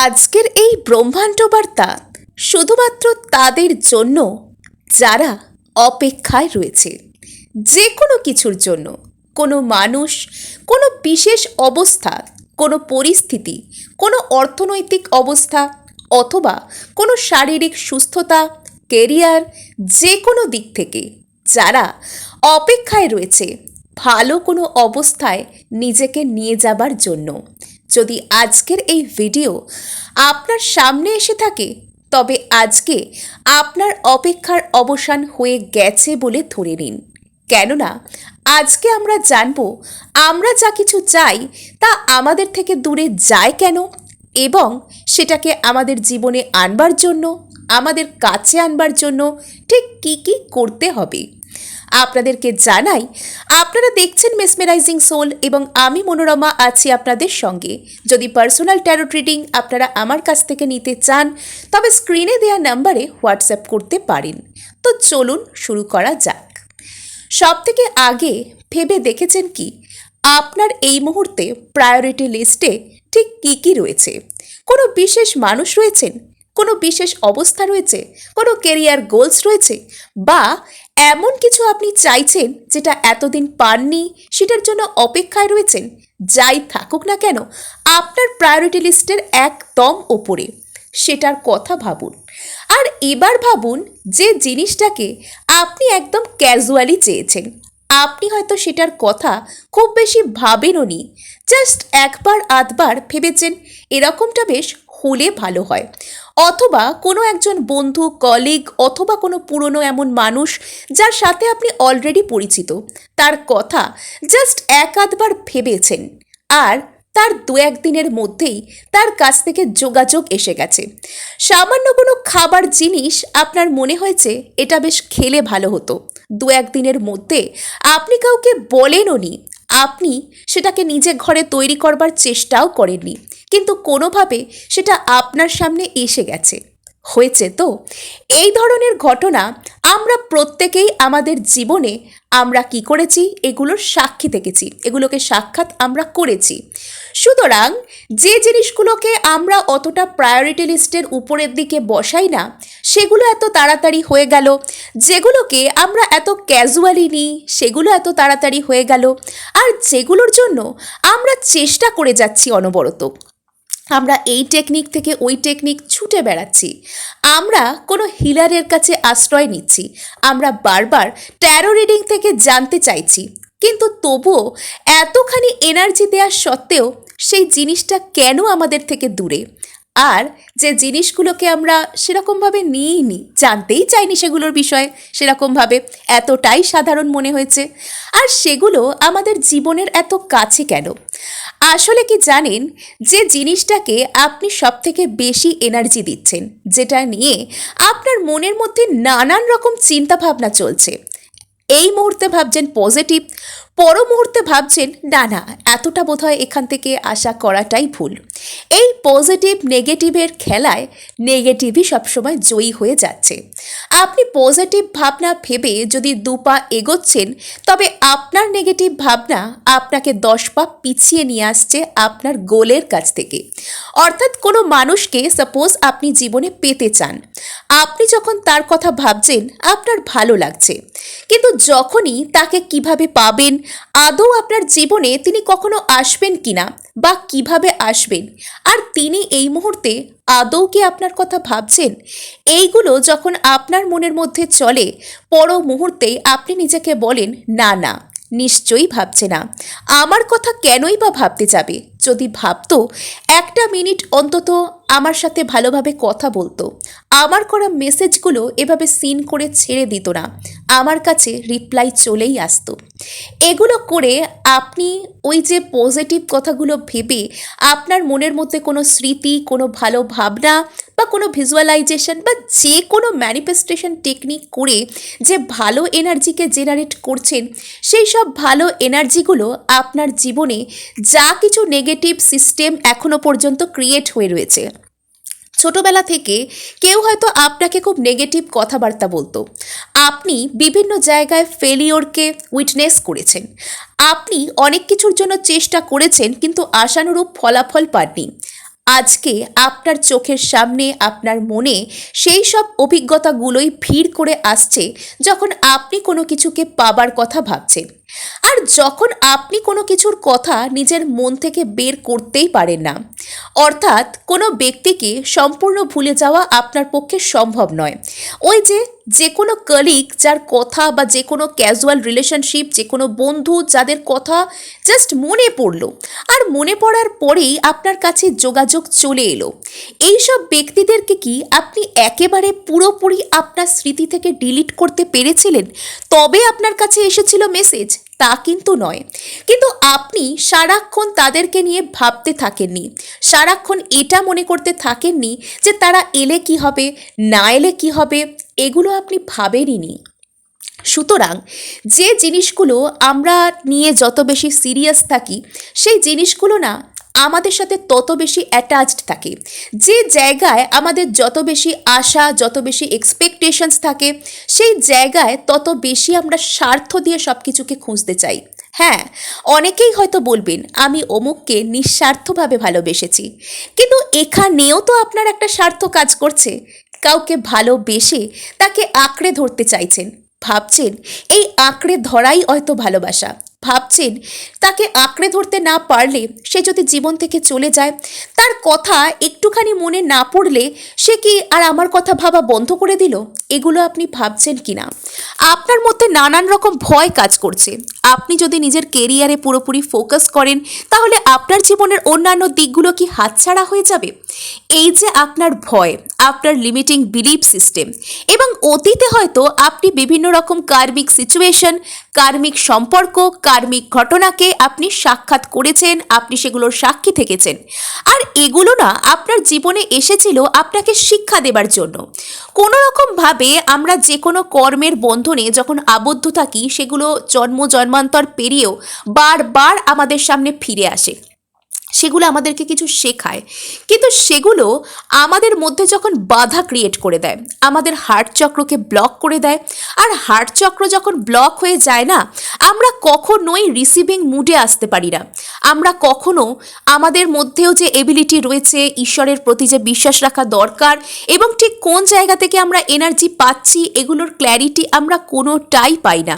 আজকের এই ব্রহ্মাণ্ড বার্তা শুধুমাত্র তাদের জন্য, যারা অপেক্ষায় রয়েছে। যে কোনো কিছুর জন্য, কোনো মানুষ, কোনো বিশেষ অবস্থা, কোনো পরিস্থিতি, কোনো অর্থনৈতিক অবস্থা অথবা কোনো শারীরিক সুস্থতা, কেরিয়ার, যে কোনো দিক থেকে, যারা অপেক্ষায় রয়েছে, ভালো কোনো অবস্থায় নিজেকে নিয়ে যাবার জন্য। যদি আজকের এই ভিডিও আপনার সামনে এসে থাকে, তবে আজকে আপনার অপেক্ষার অবসান হয়ে গেছে বলে ধরে নিন। কেননা, আজকে আমরা জানব, আমরা যা কিছু চাই তা আমাদের থেকে দূরে যায় কেন এবং সেটাকে আমাদের জীবনে আনবার জন্য, আমাদের কাছে আনবার জন্য ঠিক কী কী করতে হবে। আপনাদেরকে জানাই, আপনারা দেখছেন মেসমেরাইজিং সোল এবং আমি মনোরমা আছি আপনাদের সঙ্গে। যদি পার্সোনাল ট্যারোট রিডিং আপনারা আমার কাছ থেকে নিতে চান, তবে স্ক্রিনে দেওয়া নাম্বারে হোয়াটসঅ্যাপ করতে পারেন। তো চলুন শুরু করা যাক। সব থেকে আগে ভেবে দেখেছেন কি, আপনার এই মুহূর্তে প্রায়োরিটি লিস্টে ঠিক কী কী রয়েছে? কোনো বিশেষ মানুষ রয়েছেন? কোনো বিশেষ অবস্থা রয়েছে? কোনো কেরিয়ার গোলস রয়েছে? বা এমন কিছু আপনি চাইছেন যেটা এতদিন পাননি, সেটার জন্য অপেক্ষায় রয়েছেন? যাই থাকুক না কেন, আপনার প্রায়োরিটি লিস্টের একদম ওপরে। সেটার কথা ভাবুন। আর এবার ভাবুন যে জিনিসটাকে আপনি একদম ক্যাজুয়ালি চেয়েছেন। আপনি হয়তো সেটার কথা খুব বেশি ভাবেনও নি। জাস্ট একবার, আধবার ভেবেছেন। এরকমটা বেশ হলে ভালো হয়। অথবা কোনো একজন বন্ধু কলিগ অথবা কোনো পুরনো এমন মানুষ যার সাথে আপনি অলরেডি পরিচিত, তার কথা জাস্ট এক আধবার ভেবেছেন আর তার দু একদিনের মধ্যেই তার কাছ থেকে যোগাযোগ এসে গেছে। সামান্য কোনো খাবার জিনিস আপনার মনে হয়েছে এটা বেশ খেলে ভালো হতো। দু একদিনের মধ্যে আপনি কাউকে বলেনও নি আপনি সেটাকে নিজে ঘরে তৈরি করবার চেষ্টাও করেননি। কিন্তু কোনোভাবে সেটা আপনার সামনে এসে গেছে। হয়েছে তো? এই ধরনের ঘটনা আমরা প্রত্যেকেই আমাদের জীবনে আমরা কি করেছি? এগুলোর সাক্ষী থেকেছি এগুলোকে সাক্ষাৎ আমরা করেছি। সুতরাং যে জিনিসগুলোকে আমরা অতটা প্রায়োরিটি লিস্টের উপরের দিকে বসাই না, সেগুলো এত তাড়াতাড়ি হয়ে গেল, যেগুলোকে আমরা এত ক্যাজুয়ালি নিই, সেগুলো এত তাড়াতাড়ি হয়ে গেল, আর যেগুলোর জন্য আমরা চেষ্টা করে যাচ্ছি অনবরত। আমরা এই টেকনিক থেকে ওই টেকনিক ছুটে বেড়াচ্ছি। আমরা কোনো হিলারের কাছে আশ্রয় নিচ্ছি। আমরা বারবার ট্যারো রিডিং থেকে জানতে চাইছি। কিন্তু তবুও এতখানি এনার্জি দেওয়া সত্ত্বেও সেই জিনিসটা কেন আমাদের থেকে দূরে? আর যে জিনিসগুলোকে আমরা সেরকমভাবে নিই নি জানতেই চাইনি সেগুলোর বিষয়ে, সেরকমভাবে এতটাই সাধারণ মনে হয়েছে। আর সেগুলো আমাদের জীবনের এত কাছে কেন? আসলে কি জানেন, যে জিনিসটাকে আপনি সব থেকে বেশি এনার্জি দিচ্ছেন, যেটা নিয়ে আপনার মনের মধ্যে নানান রকম চিন্তাভাবনা চলছে। এই মুহূর্তে ভাবছেন পজিটিভ পর মুহূর্তে ভাবছেন, না না, এতটা বোধহয় এখান থেকে আশা করাটাই ভুল। এই পজিটিভ, নেগেটিভের খেলায় নেগেটিভই সবসময় জয়ী হয়ে যাচ্ছে। আপনি পজিটিভ ভাবনা ভেবে যদি দু পা এগোচ্ছেন, তবে আপনার নেগেটিভ ভাবনা আপনাকে দশ পা পিছিয়ে নিয়ে আসছে আপনার গোলের কাছ থেকে। অর্থাৎ কোনো মানুষকে সাপোজ আপনি জীবনে পেতে চান। আপনি যখন তার কথা ভাবছেন, আপনার ভালো লাগছে। কিন্তু যখনই তাকে কীভাবে পাবেন আদৌ আপনার জীবনে তিনি কখনো আসবেন কিনা বা কীভাবে আসবেন? আর তিনি এই মুহূর্তে আদৌ কি আপনার কথা ভাবছেন? এইগুলো যখন আপনার মনের মধ্যে চলে, পর মুহূর্তেই আপনি নিজেকে বলেন, না না, নিশ্চয়ই ভাবছে না। আমার কথা কেনই বা ভাবতে যাবে? যদি ভাবতো একটা মিনিট অন্তত আমার সাথে ভালোভাবে কথা বলতো। আমার করা মেসেজগুলো এভাবে সিন করে ছেড়ে দিত না। আমার কাছে রিপ্লাই চলেই আসতো। এগুলো করে আপনি ওই যে পজিটিভ কথাগুলো ভেবে আপনার মনের মধ্যে কোনো স্মৃতি, কোনো ভালো ভাবনা বা কোনো ভিজুয়ালাইজেশন বা যে কোনো ম্যানিফেস্টেশন টেকনিক করে যে ভালো এনার্জিকে জেনারেট করছেন, সেই সব ভালো এনার্জিগুলো আপনার জীবনে যা কিছু নেগেটিভ সিস্টেম এখনও পর্যন্ত ক্রিয়েট হয়ে রয়েছে। ছোটবেলা থেকে কেউ হয়তো আপনাকে খুব নেগেটিভ কথাবার্তা বলতো। আপনি বিভিন্ন জায়গায় ফেলিওরকে উইটনেস করেছেন। আপনি অনেক কিছুর জন্য চেষ্টা করেছেন কিন্তু আশানুরূপ ফলাফল পাননি। আজকে আপনার চোখের সামনে, আপনার মনে সেই সব অভিজ্ঞতাগুলোই ভিড় করে আসছে যখন আপনি কোনো কিছুকে পাবার কথা ভাবছেন। আর যখন আপনি কোনো কিছুর কথা নিজের মন থেকে বের করতেই পারেন না, অর্থাৎ কোনো ব্যক্তিকে সম্পূর্ণ ভুলে যাওয়া আপনার পক্ষে সম্ভব নয়। ওই যে যে কোনো কলিগ যার কথা বা যে কোনো ক্যাজুয়াল রিলেশনশিপ যে কোনো বন্ধু যাদের কথা জাস্ট মনে পড়ল, আর মনে পড়ার পরেই আপনার কাছে যোগাযোগ চলে এলো। এইসব ব্যক্তিদেরকে কি আপনি একেবারে পুরোপুরি আপনার স্মৃতি থেকে ডিলিট করতে পেরেছিলেন? তবে আপনার কাছে এসেছিল মেসেজ তা কিন্তু নয়। কিন্তু আপনি সারাক্ষণ তাদেরকে নিয়ে ভাবতে থাকেননি। সারাক্ষণ এটা মনে করতে থাকেননি যে তারা এলে কি হবে, না এলে কি হবে, এগুলো আপনি ভাবেনই সুতরাং যে জিনিসগুলো আমরা নিয়ে যত বেশি সিরিয়াস থাকি, সেই জিনিসগুলো না আমাদের সাথে তত বেশি অ্যাটাচড থাকে। যে জায়গায় আমাদের যত বেশি আশা, যত বেশি এক্সপেকটেশনস থাকে, সেই জায়গায় তত বেশি আমরা স্বার্থ দিয়ে সব কিছুকে খুঁজতে চাই। হ্যাঁ অনেকেই হয়তো বলবেন, আমি অমুককে নিঃস্বার্থভাবে ভালোবেসেছি। কিন্তু এখানেও তো আপনার একটা স্বার্থ কাজ করছে। কাউকে ভালোবেসে তাকে আঁকড়ে ধরতে চাইছেন। ভাবছেন, এই আঁকড়ে ধরাই হয়তো ভালোবাসা। ভাবছেন, তাকে আঁকড়ে ধরতে না পারলে সে যদি জীবন থেকে চলে যায়, তার কথা একটুখানি মনে না পড়লে সে কি আর আমার কথা ভাবা বন্ধ করে দিল? এগুলো আপনি ভাবছেন কি না? আপনার মধ্যে নানান রকম ভয় কাজ করছে। আপনি যদি নিজের কেরিয়ারে পুরোপুরি ফোকাস করেন, তাহলে আপনার জীবনের অন্যান্য দিকগুলো কি হাতছাড়া হয়ে যাবে? এই যে আপনার ভয়, আপনার লিমিটিং বিলিভ সিস্টেম এবং অতীতে হয়তো আপনি বিভিন্ন রকম কার্মিক সিচুয়েশন কার্মিক সম্পর্ক, কার্মিক ঘটনাকে আপনি সাক্ষাৎ করেছেন, আপনি সেগুলোর সাক্ষী থেকেছেন। আর এগুলো না আপনার জীবনে এসেছিল আপনাকে শিক্ষা দেবার জন্য। কোনো রকমভাবে আমরা যে কোনো কর্মের বন্ধনে যখন আবদ্ধ থাকি, সেগুলো জন্ম, জন্মান্তর পেরিয়েও বারবার আমাদের সামনে ফিরে আসে। সেগুলো আমাদেরকে কিছু শেখায়। কিন্তু সেগুলো আমাদের মধ্যে যখন বাধা ক্রিয়েট করে দেয়, আমাদের হার্ট চক্রকে ব্লক করে দেয়, আর হার্ট চক্র যখন ব্লক হয়ে যায় না, আমরা কখনোই রিসিভিং মুডে আসতে পারি না। আমরা কখনো আমাদের মধ্যেও যে এবিলিটি রয়েছে, ঈশ্বরের প্রতি যে বিশ্বাস রাখা দরকার, এবং ঠিক কোন জায়গা থেকে আমরা এনার্জি পাচ্ছি, এগুলোর ক্ল্যারিটি আমরা কোনোটাই পাই না।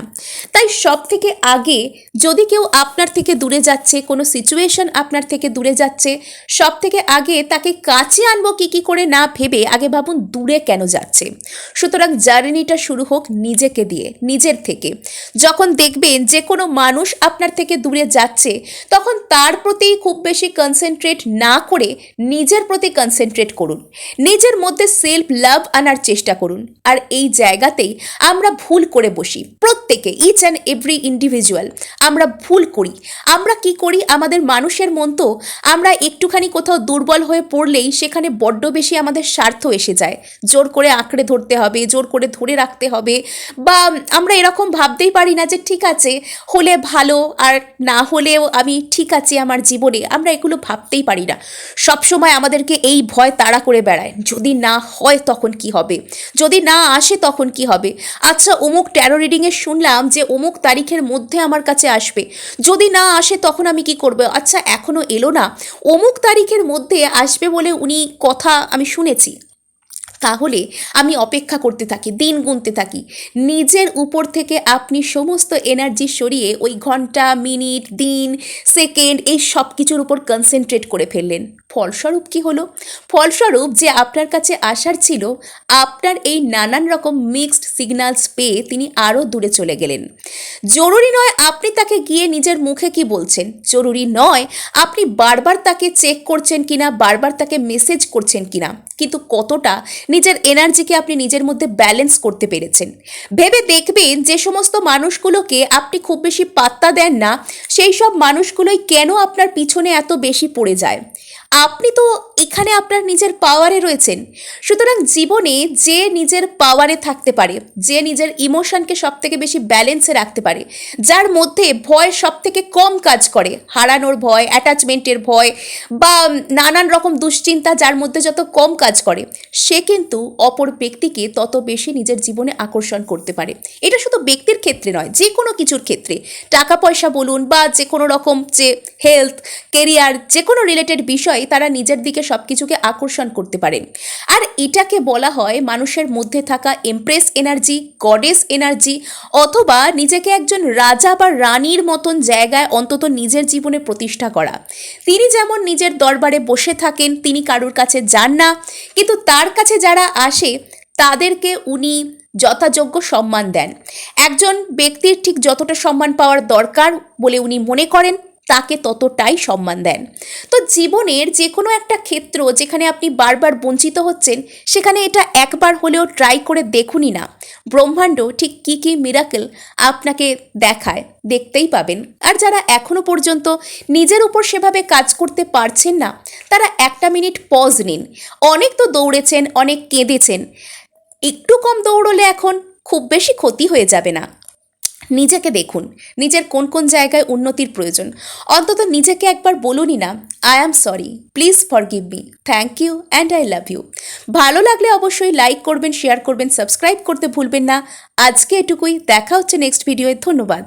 তাই সব থেকে আগে যদি কেউ আপনার থেকে দূরে যাচ্ছে, কোনো সিচুয়েশন আপনার থেকে দূরে যাচ্ছে। সব থেকে আগে তাকে কাছে আনব কি কি করে না ভেবে আগে ভাবুন দূরে কেন যাচ্ছে। সুতরাং জার্নিটা শুরু হোক নিজেকে দিয়ে, নিজের থেকে। যখন দেখবেন যে কোনো মানুষ আপনার থেকে দূরে যাচ্ছে, তখন তার প্রতি খুব বেশি কনসেন্ট্রেট না করে নিজের প্রতি কনসেন্ট্রেট করুন। নিজের মধ্যে সেলফ লাভ আনার চেষ্টা করুন। আর এই জায়গাতেই আমরা ভুল করে বসি। প্রত্যেকে ইচ অ্যান্ড এভরি ইন্ডিভিজুয়াল আমরা ভুল করি। আমরা কি করি? আমাদের মানুষের মন তো আমরা একটুখানি কোথাও দুর্বল হয়ে পড়লেই সেখানে বড্ড বেশি আমাদের স্বার্থ এসে যায়। জোর করে আঁকড়ে ধরতে হবে, জোর করে ধরে রাখতে হবে বা আমরা এরকম ভাবতেই পারি না যে ঠিক আছে, হলে ভালো আর না হলেও আমি ঠিক আছি আমার জীবনে। আমরা এগুলো ভাবতেই পারি না। সবসময় আমাদেরকে এই ভয় তাড়া করে বেড়ায়। যদি না হয় তখন কি হবে? যদি না আসে তখন কি হবে? আচ্ছা অমুক ট্যারো রিডিংয়ে শুনলাম যে অমুক তারিখের মধ্যে আমার কাছে আসবে। যদি না আসে তখন আমি কি করব? আচ্ছা এখনও এলো না। অমুক তারিখের মধ্যে আসবে বলে উনি কথা আমি শুনেছি। তাহলে আমি অপেক্ষা করতে থাকি, দিন গুনতে থাকি। নিজের উপর থেকে আপনি সমস্ত এনার্জি সরিয়ে ওই ঘণ্টা মিনিট দিন সেকেন্ড এই সব কিছুর উপর কনসেন্ট্রেট করে ফেললেন। ফলস্বরূপ কি হলো? ফলস্বরূপ যে আপনার কাছে আসার ছিল, আপনার এই নানান রকম মিক্সড সিগন্যালস পেয়ে তিনি আরও দূরে চলে গেলেন। জরুরি নয় আপনি তাকে গিয়ে নিজের মুখে কি বলছেন। জরুরি নয় আপনি বারবার তাকে চেক করছেন কিনা, বারবার তাকে মেসেজ করছেন কিনা। কিন্তু কতটা নিজের এনার্জিকে আপনি নিজের মধ্যে ব্যালেন্স করতে পেরেছেন। ভেবে দেখবেন যে সমস্ত মানুষগুলোকে আপনি খুব বেশি পাত্তা দেন না, সেই সব মানুষগুলোই কেন আপনার পিছনে এত বেশি পড়ে যায়? আপনি তো এখানে আপনার নিজের পাওয়ারে রয়েছেন। সুতরাং জীবনে যে নিজের পাওয়ারে থাকতে পারে, যে নিজের ইমোশনকে সব থেকে বেশি ব্যালেন্সে রাখতে পারে, যার মধ্যে ভয় সব থেকে কম কাজ করে, হারানোর ভয় অ্যাটাচমেন্টের ভয় বা নানান রকম দুশ্চিন্তা যার মধ্যে যত কম কাজ করে, সে কিন্তু অপর ব্যক্তিকে তত বেশি নিজের জীবনে আকর্ষণ করতে পারে। এটা শুধু ব্যক্তির ক্ষেত্রে নয় যে কোনো কিছুর ক্ষেত্রে। টাকা পয়সা বলুন বা যে কোনো রকম যে হেলথ কেরিয়ার যে কোনো রিলেটেড বিষয়ে তারা নিজের দিকে সব কিছুকে আকর্ষণ করতে পারেন। আর এটাকে বলা হয় মানুষের মধ্যে থাকা এমপ্রেস এনার্জি গডেস এনার্জি অথবা নিজেকে একজন রাজা বা রানীর মতন জায়গায় অন্তত নিজের জীবনে প্রতিষ্ঠা করা। তিনি যেমন নিজের দরবারে বসে থাকেন, তিনি কারুর কাছে যান না, কিন্তু তার কাছে যারা আসে, তাদেরকে উনি যথাযোগ্য সম্মান দেন। একজন ব্যক্তির ঠিক যতটা সম্মান পাওয়ার দরকার বলে উনি মনে করেন তাকে ততটাই সম্মান দেন। তো জীবনের যে কোনো একটা ক্ষেত্র যেখানে আপনি বারবার বঞ্চিত হচ্ছেন, সেখানে এটা একবার হলেও ট্রাই করে দেখুনই না। ব্রহ্মাণ্ড ঠিক কী কী মিরাকেল আপনাকে দেখায়, দেখতেই পাবেন। আর যারা এখনও পর্যন্ত নিজের উপর সেভাবে কাজ করতে পারছেন না, তারা একটা মিনিট পজ নিন। অনেক তো দৌড়েছেন, অনেক কেঁদেছেন। একটু কম দৌড়লে এখন খুব বেশি ক্ষতি হয়ে যাবে না। নিজেকে দেখুন, নিজের কোন কোন জায়গায় উন্নতির প্রয়োজন। অন্তত নিজেকে একবার বলুনই না I am sorry please forgive me thank you and I love you ভালো লাগলে অবশ্যই লাইক করবেন শেয়ার করবেন সাবস্ক্রাইব করতে ভুলবেন না। আজকে এটুকুই, দেখা হচ্ছে নেক্সট ভিডিওয়ে ধন্যবাদ।